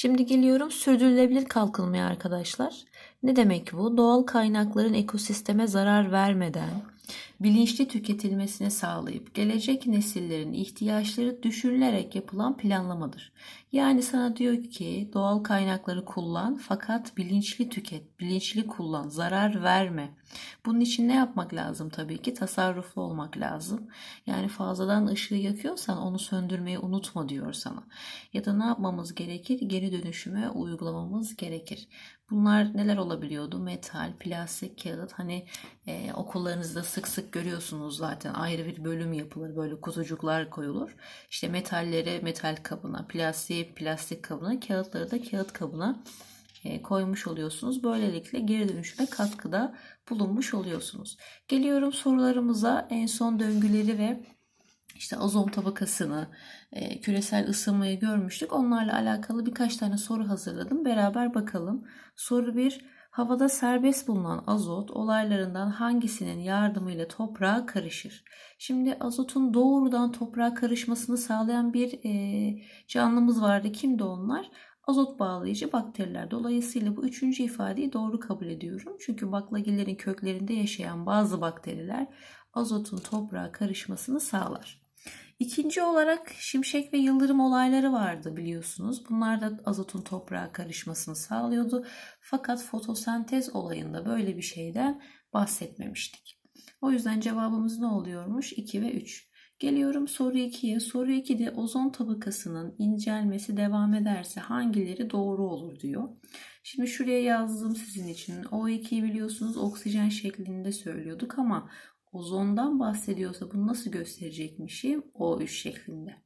Şimdi geliyorum sürdürülebilir kalkınmaya arkadaşlar. Ne demek bu? Doğal kaynakların ekosisteme zarar vermeden bilinçli tüketilmesini sağlayıp gelecek nesillerin ihtiyaçları düşünülerek yapılan planlamadır. Yani sana diyor ki doğal kaynakları kullan fakat bilinçli tüket, bilinçli kullan, zarar verme. Bunun için ne yapmak lazım tabii ki? Tasarruflu olmak lazım. Yani fazladan ışığı yakıyorsan onu söndürmeyi unutma diyor sana. Ya da ne yapmamız gerekir? Geri dönüşüme uygulamamız gerekir. Bunlar neler olabiliyordu? Metal, plastik, kağıt. Hani e, okullarınızda sık sık görüyorsunuz zaten. Ayrı bir bölüm yapılır. Böyle kutucuklar koyulur. İşte metalleri metal kabına, plastiği plastik kabına, kağıtları da kağıt kabına e, koymuş oluyorsunuz. Böylelikle geri dönüşüme katkıda bulunmuş oluyorsunuz. Geliyorum sorularımıza en son döngüleri ve işte ozon tabakasını, e, küresel ısınmayı görmüştük. Onlarla alakalı birkaç tane soru hazırladım. Beraber bakalım. Soru 1. Havada serbest bulunan azot olaylarından hangisinin yardımıyla toprağa karışır? Şimdi azotun doğrudan toprağa karışmasını sağlayan bir e, canlımız vardı. Kimdi onlar? Azot bağlayıcı bakteriler. Dolayısıyla bu üçüncü ifadeyi doğru kabul ediyorum. Çünkü baklagillerin köklerinde yaşayan bazı bakteriler azotun toprağa karışmasını sağlar. İkinci olarak şimşek ve yıldırım olayları vardı biliyorsunuz. Bunlar da azotun toprağa karışmasını sağlıyordu. Fakat fotosentez olayında böyle bir şeyden bahsetmemiştik. O yüzden cevabımız ne oluyormuş? 2 ve 3. Geliyorum soru 2'ye. Soru 2'de ozon tabakasının incelmesi devam ederse hangileri doğru olur diyor. Şimdi şuraya yazdım sizin için. O2'yi biliyorsunuz oksijen şeklinde söylüyorduk ama ozondan bahsediyorsa bunu nasıl gösterecekmişim? O3 şeklinde.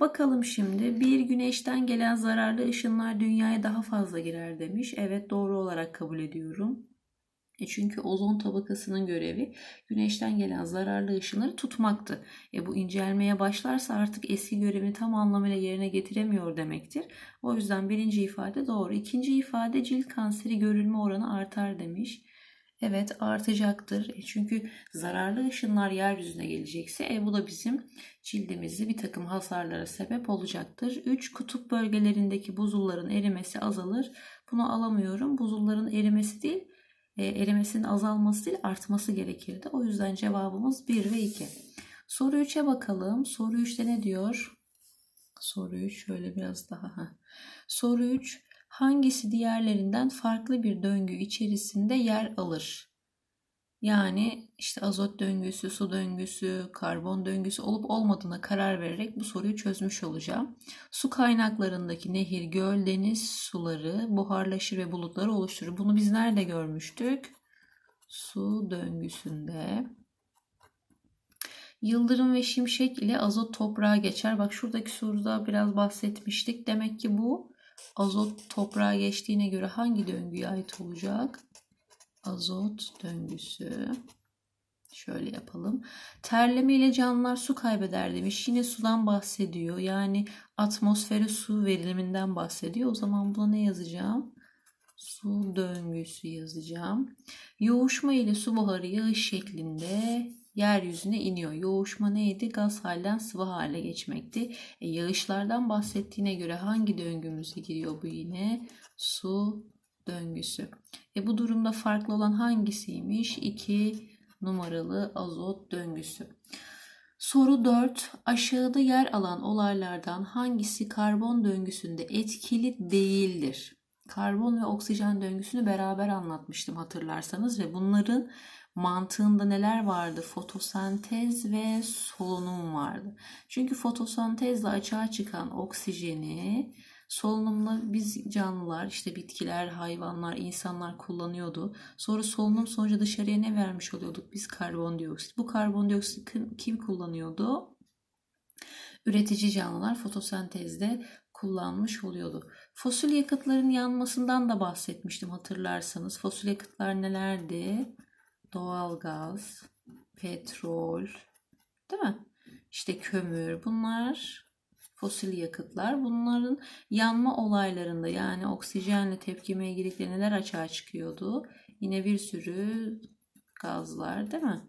Bakalım şimdi bir güneşten gelen zararlı ışınlar dünyaya daha fazla girer demiş. Evet doğru olarak kabul ediyorum. E çünkü ozon tabakasının görevi güneşten gelen zararlı ışınları tutmaktı. E bu incelmeye başlarsa artık eski görevini tam anlamıyla yerine getiremiyor demektir. O yüzden birinci ifade doğru. İkinci ifade cilt kanseri görülme oranı artar demiş. Evet artacaktır. E çünkü zararlı ışınlar yeryüzüne gelecekse e bu da bizim cildimizde bir takım hasarlara sebep olacaktır. 3. Kutup bölgelerindeki buzulların erimesi azalır. Bunu alamıyorum. Buzulların erimesi değil e, erimesinin azalması değil artması gerekirdi. O yüzden cevabımız 1 ve 2. Soru 3'e bakalım. Soru 3'te ne diyor? Soru 3 şöyle biraz daha. Soru 3 hangisi diğerlerinden farklı bir döngü içerisinde yer alır? Yani işte azot döngüsü, su döngüsü, karbon döngüsü olup olmadığına karar vererek bu soruyu çözmüş olacağım. Su kaynaklarındaki nehir, göl, deniz suları buharlaşır ve bulutları oluşturur. Bunu biz nerede görmüştük? Su döngüsünde. Yıldırım ve şimşek ile azot toprağa geçer. Bak şuradaki soruda biraz bahsetmiştik. Demek ki bu azot toprağa geçtiğine göre hangi döngüye ait olacak? Azot döngüsü. Şöyle yapalım. Terleme ile canlılar su kaybeder demiş. Yine sudan bahsediyor. Yani atmosfere su veriliminden bahsediyor. O zaman buna ne yazacağım? Su döngüsü yazacağım. Yoğuşma ile su buharı yağış şeklinde yeryüzüne iniyor. Yoğuşma neydi? Gaz halden sıvı hale geçmekti. E, yağışlardan bahsettiğine göre hangi döngümüze giriyor bu yine? Su döngüsü. E, bu durumda farklı olan hangisiymiş? 2 numaralı azot döngüsü. Soru 4. Aşağıda yer alan olaylardan hangisi karbon döngüsünde etkili değildir? Karbon ve oksijen döngüsünü beraber anlatmıştım hatırlarsanız ve bunların mantığında neler vardı? Fotosentez ve solunum vardı. Çünkü fotosentezle açığa çıkan oksijeni solunumla biz canlılar, işte bitkiler, hayvanlar, insanlar kullanıyordu. Sonra solunum sonucu dışarıya ne vermiş oluyorduk? Biz karbondioksit. Bu karbondioksit kim kullanıyordu? Üretici canlılar fotosentezde kullanmış oluyordu. Fosil yakıtların yanmasından da bahsetmiştim hatırlarsanız. Fosil yakıtlar nelerdi? Doğalgaz, petrol, değil mi? İşte kömür bunlar fosil yakıtlar. Bunların yanma olaylarında yani oksijenle tepkimeye girdikleri neler açığa çıkıyordu? Yine bir sürü gazlar değil mi?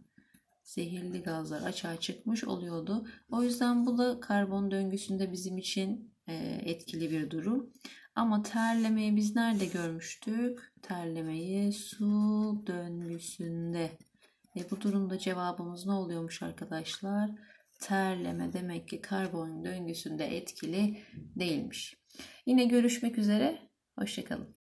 Zehirli gazlar açığa çıkmış oluyordu. O yüzden bu da karbon döngüsünde bizim için etkili bir durum. Ama terlemeyi biz nerede görmüştük? Terlemeyi su döngüsünde. E bu durumda cevabımız ne oluyormuş arkadaşlar? Terleme demek ki karbon döngüsünde etkili değilmiş. Yine görüşmek üzere. Hoşçakalın.